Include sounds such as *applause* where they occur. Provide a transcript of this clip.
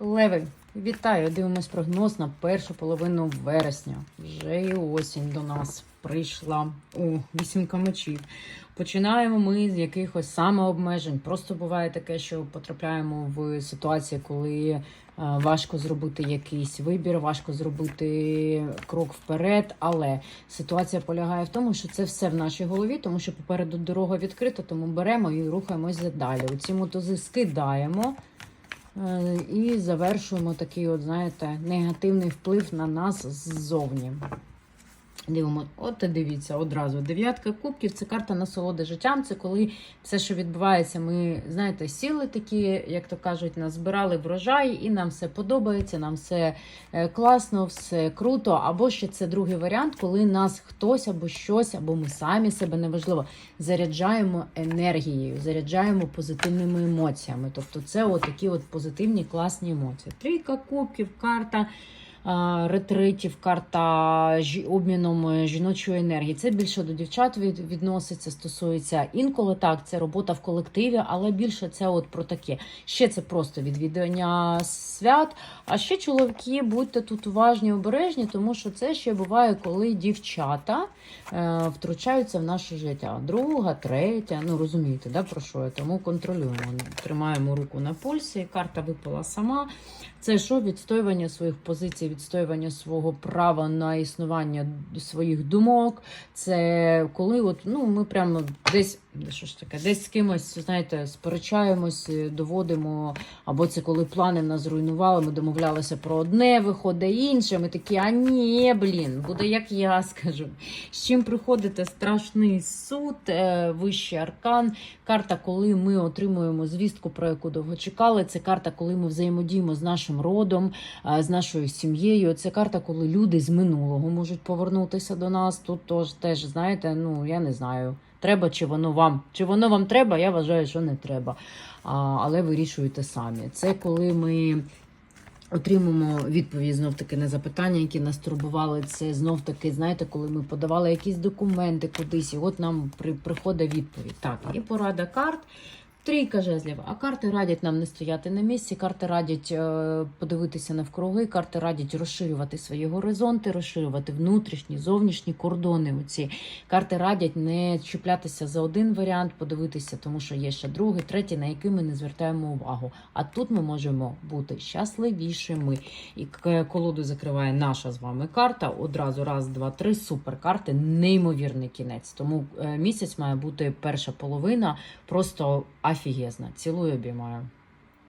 Леви, вітаю! Дивимось прогноз на першу половину вересня. Вже і осінь до нас прийшла у вісімка мечів. Починаємо ми з якихось самообмежень. Просто буває таке, що потрапляємо в ситуації, коли е, важко зробити якийсь вибір, важко зробити крок вперед. Але ситуація полягає в тому, що це все в нашій голові, тому що попереду дорога відкрита, тому беремо і рухаємося далі. Оці мотози скидаємо. Е, І завершуємо такий, от, знаєте, негативний вплив на нас ззовні. Дивимо, от дивіться, одразу. Дев'ятка кубків це карта насолоди життям. Це коли все, що відбувається, ми, знаєте, сіли такі, як то кажуть, назбирали врожай, і нам все подобається, нам все е, класно, все круто. Або ще це другий варіант, коли нас хтось або щось, або ми самі себе неважливо, заряджаємо енергією, заряджаємо позитивними емоціями. Тобто, це от такі от позитивні класні емоції. Трійка кубків, карта ретритів, карта обміном жіночої енергії. Це більше до дівчат відноситься, стосується інколи так, це робота в колективі, але більше це от про таке. Ще це просто відвідування свят. А ще чоловіки, будьте тут уважні, обережні, тому що це ще буває, коли дівчата е, втручаються в наше життя. Друга, третя, ну розумієте, да, про що я? Тому контролюємо. Тримаємо руку на пульсі, карта випала сама. Це що відстоювання своїх позицій, відстоювання свого права на існування своїх думок. Це коли от, ну, ми прямо десь що ж таке, десь з кимось, знаєте, сперечаємось, доводимо, або це коли плани в нас зруйнували, ми домовлялися про одне, виходить інше. Ми такі, а ні, блін, буде як я *laughs* скажу. З чим приходите страшний суд, е, вищий аркан. Карта, коли ми отримуємо звістку, про яку довго чекали. Це карта, коли ми взаємодіємо з нашим родом, е, з нашою сім'єю. Це карта, коли люди з минулого можуть повернутися до нас. Тут теж, знаєте, ну я не знаю. Треба чи воно вам, чи воно вам треба, я вважаю, що не треба. А, але вирішуєте самі. Це коли ми отримуємо відповідь знов таки на запитання, які нас турбували. Це знов таки, знаєте, коли ми подавали якісь документи кудись, і от нам при, приходить відповідь. Так, і порада карт. Трійка жезлів, а карти радять нам не стояти на місці, карти радять е, подивитися навкруги, карти радять розширювати свої горизонти, розширювати внутрішні, зовнішні кордони. Оці карти радять не чіплятися за один варіант, подивитися, тому що є ще другий, третій, на який ми не звертаємо увагу. А тут ми можемо бути щасливішими. І колоду закриває наша з вами карта. Одразу раз, два, три. Супер карти, неймовірний кінець. Тому е, місяць має бути перша половина просто офігезна. Цілую обіймаю.